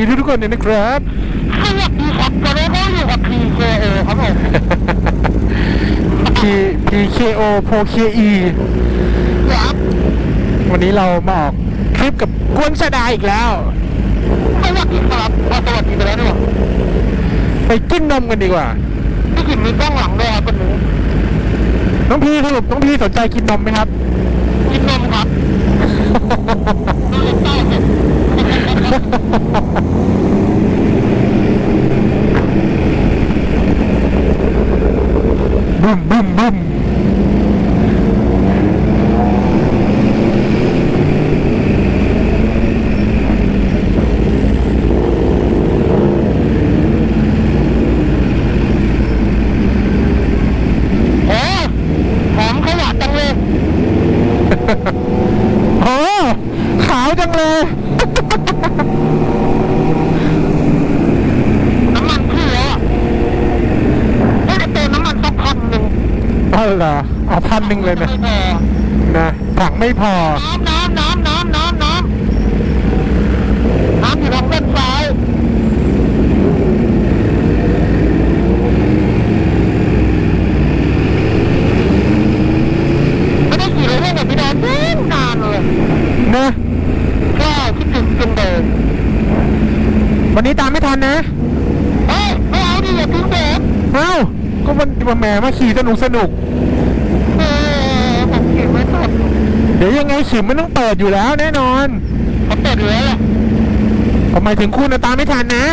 วัสดีทุกๆคนเลยนะครับสวัสดีครับตอนนี้ก็อยู่กับ PKA ครับผม P PKO Pro KE ครับวันนี้เรามาออกคลิปกับกวนชาดาอีกแล้วสวัสดีครับเอาสวัสดีไปแล้วด้วยไปกินนมกันดีกว่าพี่ขิมมีกล้องหลังด้วยครับคนนี้น้องพี่สรุปน้องพี่สนใจกินนมไหมครับ กินนมครับดูเล็กใต้เสร็จ บึ้มบึ้มบึ้ม โอ้หอมขยะจังเลย โอ้ขาวจังเลย น้ำมันขึ้นแล้วอะไม่ได้เติมน้ำมันสักพันหนึ่ง เอาเหรอเอาพันหนึ่งเลยนะไม่พอนะถังไม่พอ น้ำน้ำน้ำน้ำน้ำน้ำน้ำอยู่ทางด้านซ้ายไม่ได้ขี่รถเล่นกับพี่แดนนานเลยนะแค่คิดถึงจนเดินวันนี้ตามไม่ทันนะเฮ้ยไม่เอาดิอย่าทิ้งผมเอ้าก็มันมาแหมมาขี่สนุกสนุก เออผมขี่ไม่ทัน เดี๋ยวยังไงขิมมันต้องเปิดอยู่แล้วแน่นอนเขาเปิดอยู่แล้วแหละผมหมายถึงคุณนะตามไม่ทันนะ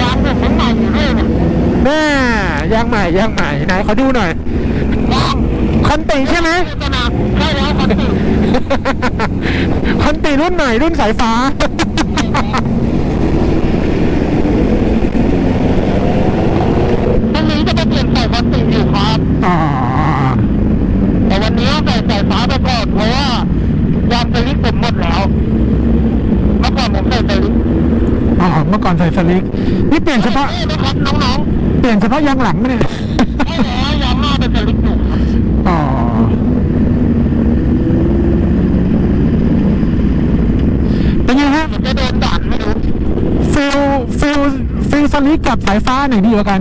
ยางผมมันใหม่อยู่ด้วยเนี่ยน่ายางใหม่ยางใหม่ไหนขอดูหน่อยยางคอนติใช่ไหมโฆษณาใช่แล้วคนอื่นคอนติรุ่นใหม่รุ่นสายฟ้า วันนี้จะไปเปลี่ยนสายคอนติอยู่ครับ อ๋อ แต่วันนี้ใส่สายฟ้าไปก่อนเพราะว่ายางสลิปผมหมดแล้วเมื่อก่อนผมใส่สลิปอ๋อเมื่อก่อนใส่สลิกนี่เปลี่ยนเฉพาะเอ้ยนะครับน้องเปลี่ยนเฉพาะยางหลังไหมเนี่ยๆไม่แล้วยางหน้าเป็นสลิปอยู่ครับอ๋อเป็นไงฮะมันจะโดนด่านไม่รู้ฟิลฟิลฟิลสลิกกับสายฟ้าไหนดีกว่ากัน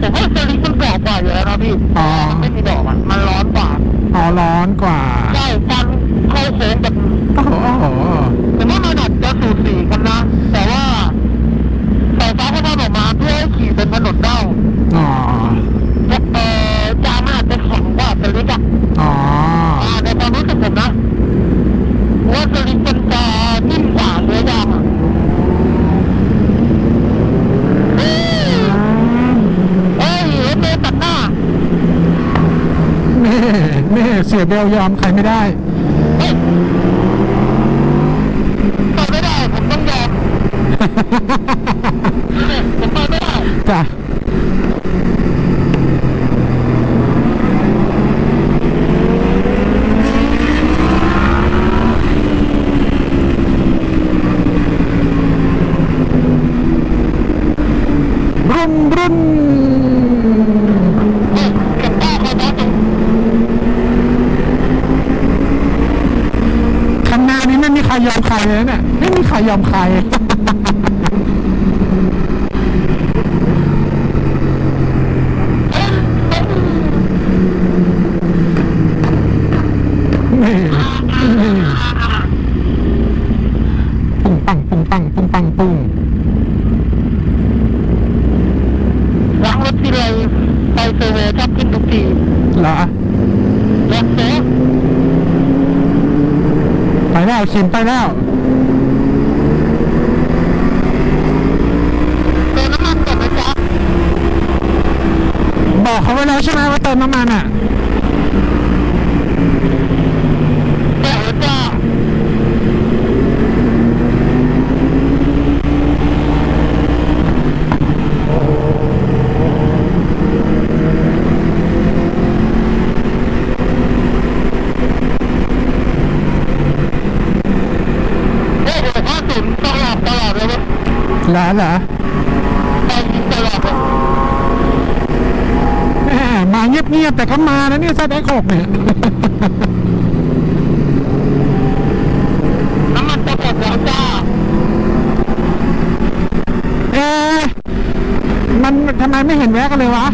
ผมว่าสลิปมันกรอบกว่าอยู่แล้วนะพี่อ๋อมันไม่มีดอกอะมันร้อนกว่าอ๋อร้อนกว่าใช่ฟันเข้าโค้งแบบ สี่คันนะ แต่ว่าแต่ฟ้าเขาทำออกมาเพื่อให้ขี่เป็นถนนเด้าเออจามาจจะข็งว่าสลิกอะอ๋ออ่ในความรู้สึกผมนะว่าสลิกมันจะนิ่มกว่าเลนื้อยางอะเสียเบลยอมใครไม่ได้ ผมไปไม่ได้จ้ะรุ่นรุ่นก็บป้าเขาบ้างข้างหน้านี้ไม่มีใครยอมใครเลยนะเนี่ยไม่มีใครยอมใคร เอ้ยเอ้ย นี่นี่ปุ้งปังปุ้งปังปุ้งปังปุ้ง ล้างรถทีไรไปเซอร์เวย์ชอบขึ้นทุกที เหรอรถเซฟไปแล้วชิมไปแล้วเติมน้ำมันก่อนนะจ๊ะบอกเขาไว้แล้วใช่ไหมว่าเติมน้ำมันอะ เหรอเหรอมาเงียบๆแต่ก็มานะเนี่ยแซดแอคหกเนี่ยน้ำมันจกหมดแล้วจ้าเอ๊มันทำไมไม่เห็นแวะกันเลยวะ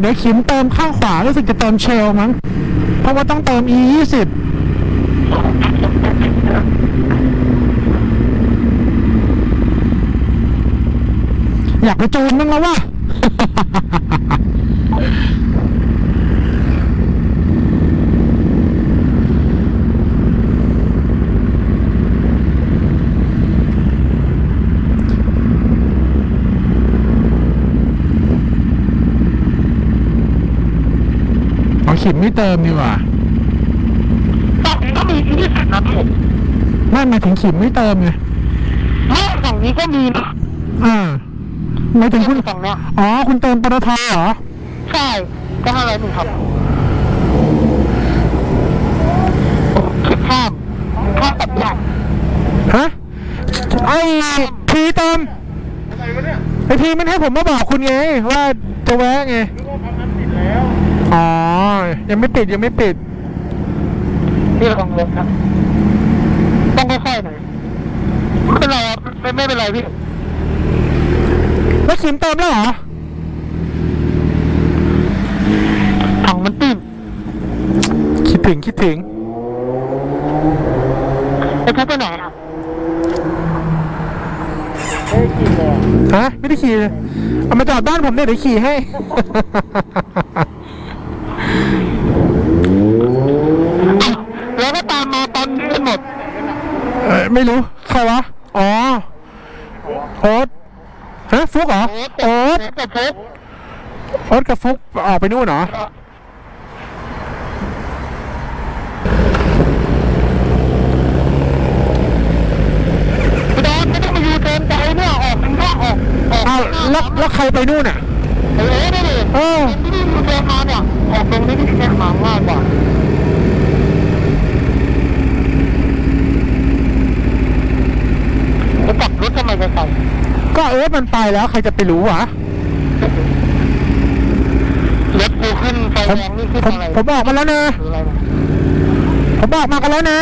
เดี๋ยวขิมเติมข้างขวารู้สึกจะเติมเชลมั้ง เพราะว่าต้องเติม e ยี่สิบอยากไปจูนมั้งแล้ววะ อ๋อขิมไม่เติมดีกว่าฝั่งนี้ก็มีที่สันนะผมไม่หมายถึงขิมไม่เติมไงไม่ฝั่งนี้ก็มีนะอ่าหมายถึงคุณฝั่งเนี้ยอ๋อ คุณเติมปตทเหรอ ใช่ ก็ห้าร้อยหนึ่งครับข้ามข้ามตัดใหญ่ฮะไอ้พีเติมไอพีมันให้ผมมาบอกคุณไง ว่าจะแวะไง อ๋อ ยังไม่ปิดยังไม่ปิด นี่เราของรถนะต้องค่อยๆหน่อยไม่เป็นไรครับไม่ไม่เป็นไรพี่แล้วขิมเติมแล้วเหรอถังมันตื้นคิดถึงคิดถึงไอ้พัดไปไหนอะฮะไม่ได้ขี่เลยเอามาจอดบ้านผมเนี่ยเดี๋ยวขี่ให้ แล้วก็ตามมาตอนนี้กันหมด เอ้ย ไม่รู้ ใครวะ อ๋อ โอ๊ตฮะฟุกเหรอ โอ๊ตโอ๊ตแต่ฟุกโอ๊ตกับฟุกออกไปนู่นเหรอพี่ดอนไม่ต้องมายูเทิร์นใจเนี่ยออกข้างนอกออกออกอ้าวข้างนแล้วอกแล้วใครไปนู่นอะ เออนี่ดิเออ ที่นี่ยูเทิร์นมาเนี่ยออกตรงนี้ที่แค่หมางมากกว่าแล้วกลับรถทำ ไมไปใส่ก็เออมันไปแล้วใครจะไปรู้วะรถกูขึ้นไฟผมแดงนี่ขึ้นผมอะไรผมบอกมาแล้วนะหรืออะไรนะผมบอกมากันแล้วนะ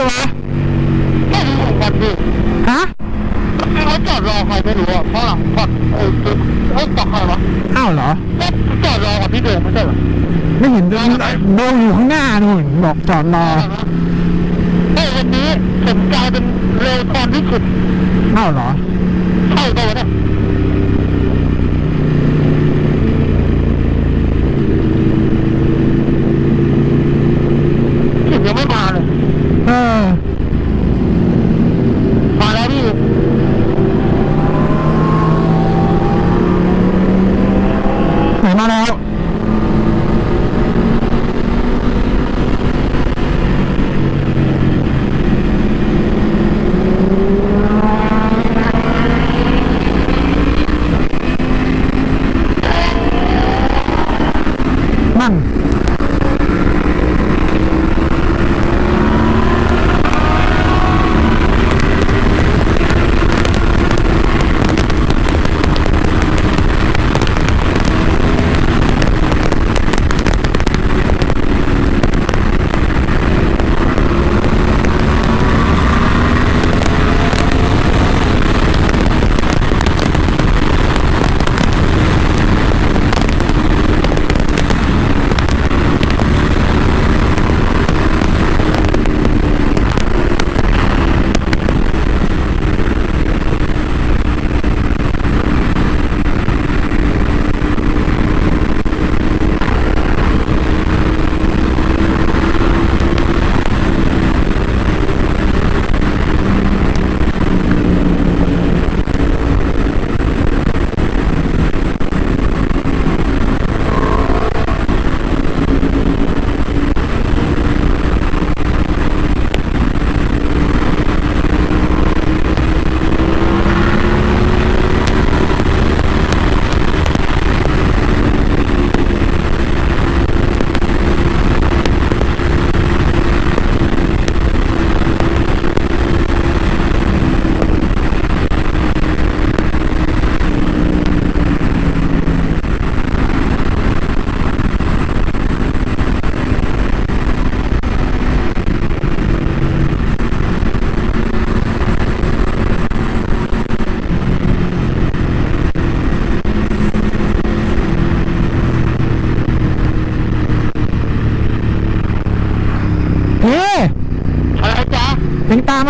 เห็นขิมเลยวะไม่รู้เหมือนกันดิฮะเขาจอดรอใครไม่รู้อะเพราะหลังพอดเอ้ยเอ้ยต่อใครวะอ้าวเหรอก็จอดรอกับพี่เดิมไม่ใช่เหรอไม่เห็นโดนอยู่ข้างหน้านู่นบอกจอดรอเฮ้ยวันนี้ผมกลายเป็นเร็วตอนที่สุดอ้าวเหรอใช่ตัวเนี่ย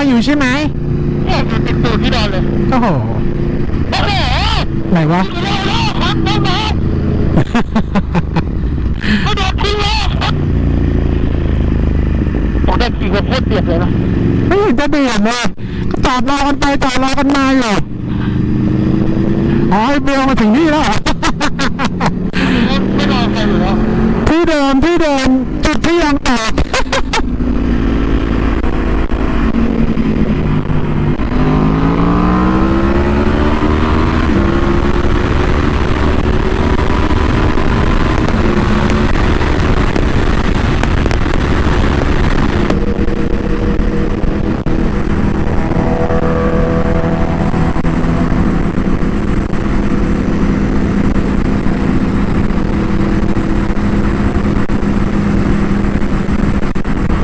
มาอยู่ใช่ไหมเนี่ยอยู่ติดตูดที่นอนเลยโอ้โหโอ้โหไหนวะเร็วเร็วครับเร็วเร็วไม่โดนทิ้งแล้วครับผมได้ขี่กับโคตรเปียกเลยนะไม่เห็นจะเดือดเลยก็จอดรอกันไปจอดรอกันมาอยู่อ๋อเบลมาถึงนี่แล้วไม่รอใครอยู่แล้วที่เดิมที่เดิมจุดที่ยังแตก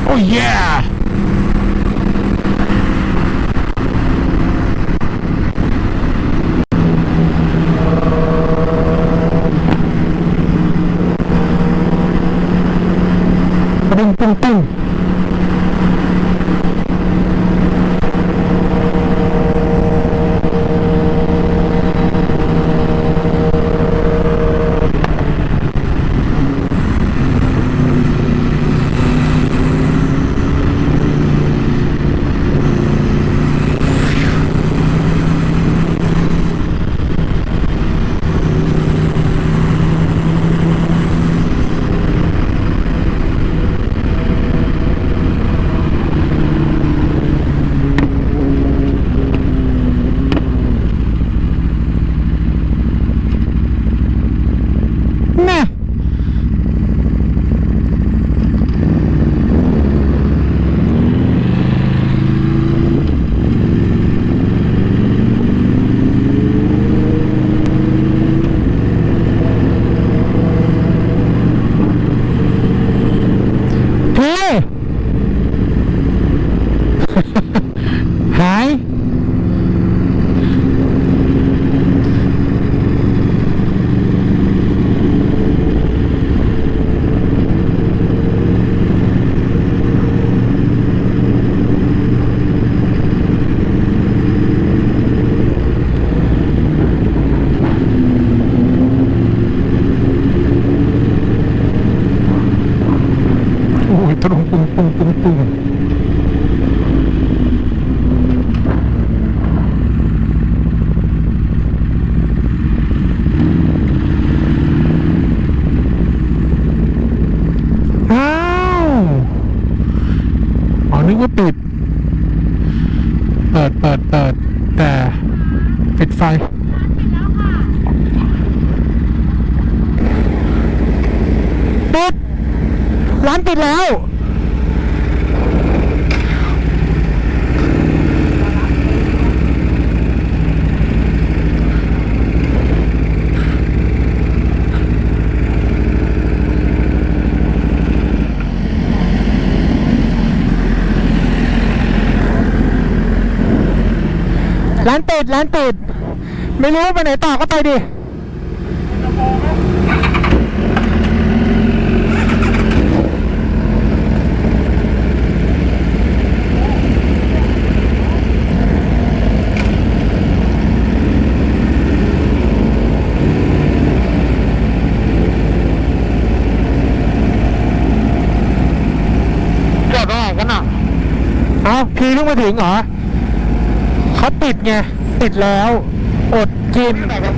โอ้ย yeah ไฟปิดร้านปิดแล้ว ร้านปิดร้านปิด ไม่รู้ไปไหนต่อก็ไปดิจอดตรงไหนกันอะเอาพีเพิ่งมาถึงเหรอเขาปิดไง ปิดแล้ว อดกิน ไหนครับ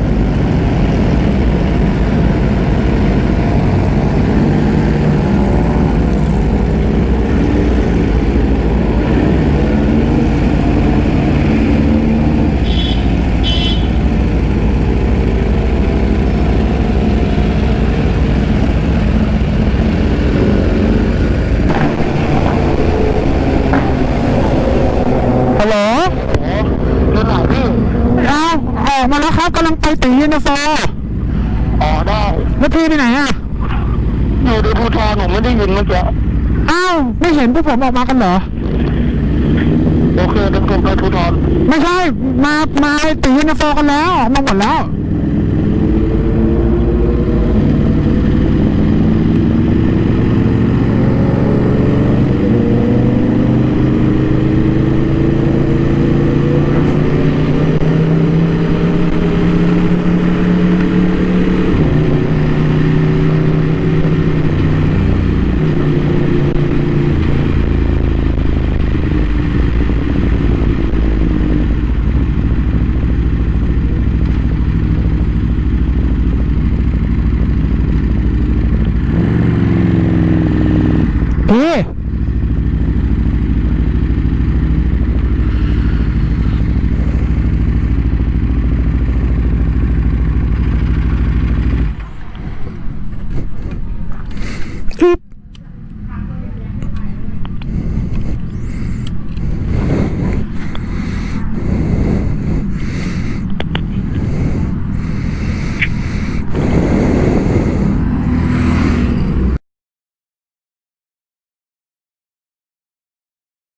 ฮัลโหล โอ้อยู่ไหนพี่ เอาออกมาแล้วครับกำลังไปตียูนิฟอร์ อ๋อได้ แล้วพี่ไปไหนอะ อยู่ในภูทรผม ไม่ได้ยินเมื่อกี้อ้าวไม่เห็นพวกผมออกมากันเหรอ โอเคเดี๋ยวผมไปภูทรไม่ใช่ มา มาตียูนิฟอร์กันแล้วออกมาหมดแล้ว